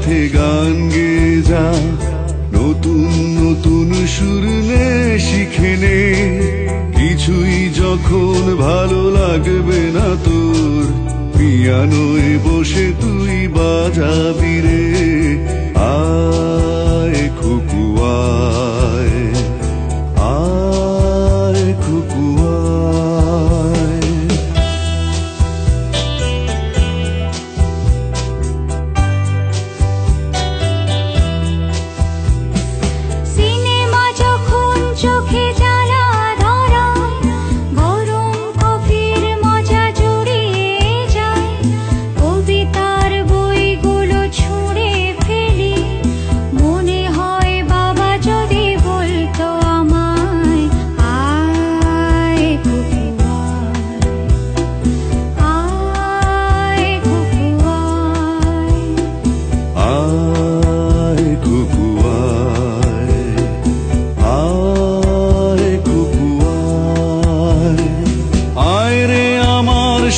সাথে গান গে যা, নতুন নতুন সুর নে শিখে নে। কিছুই যখন ভালো লাগবে না তোর, পিয়ানোয় বসে তুই বাজাবি রে। আয়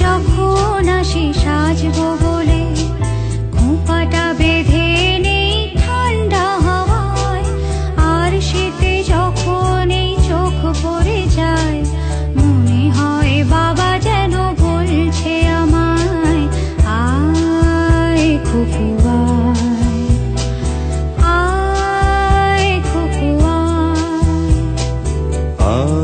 যখন আসি সাজবো বলে, খোঁপাটা বেঁধে নেই ঠান্ডা হাওয়ায়। আর শীতে যখন চোখ পড়ে যায়, মনে হয় বাবা যেন বলছে আমায়, আয় খুকুয়ায় আয় খুকুয়ায় আয়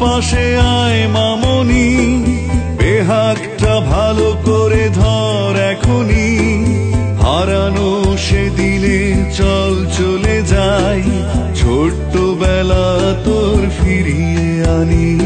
পাশে আয় মামনি, বেহাগটা ভালো করে ধর এখনই। হারানো সে সেদিনে চল চলে যায় ছোট্ট বেলা তোর ফিরিয়ে আনি।